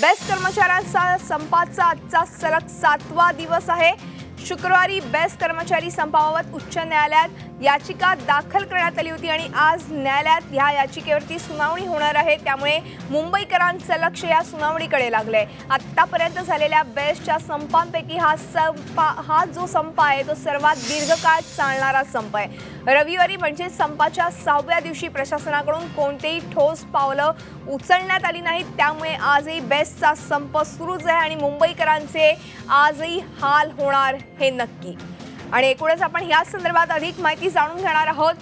Best कर्मचाऱ्यांचा संपाचा आजचा सलग सातवा दिवस आहे. शुक्रवारी बेस्ट कर्मचारी संपाबाबत उच्च न्यायालयात याचिका दाखल करण्यात आली होती आणि आज न्यायालयात ह्या याचिकेवरती सुनावणी होणार आहे. त्यामुळे मुंबईकरांचं लक्ष या सुनावणीकडे लागलंय. आतापर्यंत झालेल्या बेस्टच्या संपांपैकी हा संपा हा जो संप आहे तो सर्वात दीर्घकाळ चालणारा संप आहे. रविवारी म्हणजे संपाच्या सहाव्या दिवशी प्रशासनाकडून कोणतेही ठोस पावलं उचलण्यात आली नाहीत. त्यामुळे आजही बेस्टचा संप सुरूच आहे आणि मुंबईकरांचे आजही हाल होणार हे नक्की. आणि एकूणच आपण याच संदर्भात अधिक माहिती जाणून घेणार आहोत.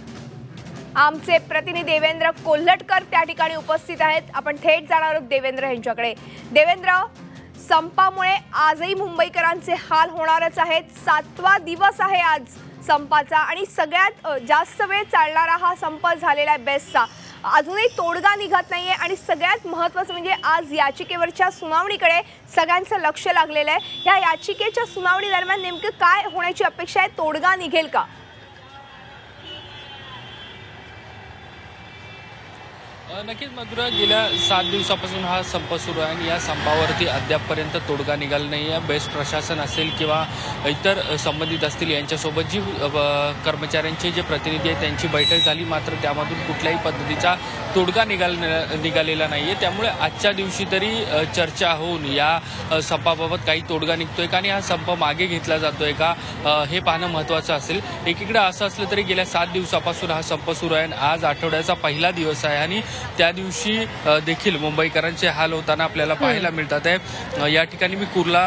आमचे प्रतिनिधी देवेंद्र कोल्हटकर त्या ठिकाणी उपस्थित आहेत. आपण थेट जाणार आहोत देवेंद्र यांच्याकडे. देवेंद्र संपामुळे आजही मुंबईकरांचे हाल होणारच आहेत. सातवा दिवस आहे आज संपाचा आणि सगळ्यात जास्त वेळ चालणारा हा संप झालेला आहे बेस्टचा. अजूनही तोडगा निघत नाही आहे आणि सगळ्यात महत्त्वाचं म्हणजे आज याचिकेवरच्या सुनावणीकडे सगळ्यांचं लक्ष लागलेलं आहे. ह्या याचिकेच्या सुनावणी दरम्यान नेमकं काय होण्याची अपेक्षा आहे? तोडगा निघेल का? नक्कीच मधुरा गेल्या सात दिवसापासून हा संप सुरू आहे आणि या संपावरती अद्यापपर्यंत तोडगा निघाला नाही आहे. बेस्ट प्रशासन असेल किंवा इतर संबंधित असतील यांच्यासोबत जी कर्मचाऱ्यांचे जे प्रतिनिधी आहेत त्यांची बैठक झाली मात्र त्यामधून कुठल्याही पद्धतीचा तोडगा निघाल निघालेला नाही आहे त्यामुळे आजच्या दिवशी तरी चर्चा होऊन या संपाबाबत काही तोडगा निघतोय का आणि हा संप मागे घेतला जातोय का हे पाहणं महत्त्वाचं असेल. एकीकडे असं असलं तरी गेल्या सात दिवसापासून हा संप सुरू आहे आणि आज आठवड्याचा पहिला दिवस आहे आणि त्या दिवशी देखील मुंबईकरांचे हाल होताना आपल्याला पाहायला मिळतात आहे. या ठिकाणी मी कुर्ला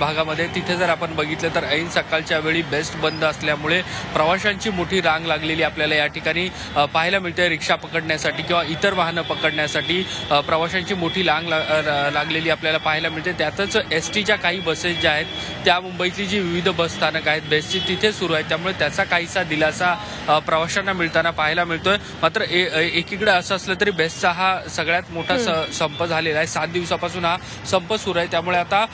भागामध्ये तिथे जर आपण बघितलं तर ऐन सकाळच्या वेळी बेस्ट बंद असल्यामुळे प्रवाशांची मोठी रांग लागलेली आपल्याला या ठिकाणी पाहायला मिळते रिक्षा पकडण्यासाठी किंवा इतर वाहनं पकडण्यासाठी प्रवाशांची मोठी अ, लागलेली आपल्याला पाहायला मिळते. त्यातच एस टीच्या काही बसेस ज्या आहेत त्या मुंबईतली जी विविध बस स्थानक आहेत बेस्टची तिथे सुरू आहेत. त्यामुळे त्याचा काहीसा दिलासा प्रवाशांना मिळताना पाहायला मिळतोय. मात्र एकीकडे असं असलं तरी बेस्टचा हा सगळ्यात मोठा संप झालेला आहे. सात दिवसापासून हा संप सुरू आहे. त्यामुळे आता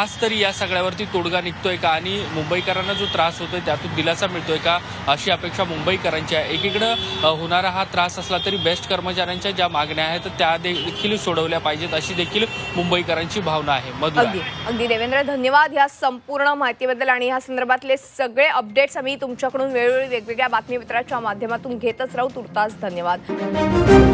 आज तरी या सगळ्यावरती तोडगा निघतोय का? आणि मुंबईकरांना जो त्रास होतोय त्यातून दिलासा मिळतोय का? अशी अपेक्षा मुंबईकरांची आहे. एकीकडे होणारा हा त्रास असला तरी बेस्ट कर्मचाऱ्यांच्या ज्या मागण्या आहेत त्या देखील सोडवल्या पाहिजेत अशी देखील मुंबईकरांची भावना आहे. अगदी. अगदी. देवेंद्र धन्यवाद ह्या संपूर्ण माहितीबद्दल आणि ह्या संदर्भातले सगळे अपडेट्स आम्ही तुमच्याकडून वेळोवेळी वेगवेगळ्या बातमीपत्राच्या माध्यमातून घेतच राहू. तुर्तास धन्यवाद.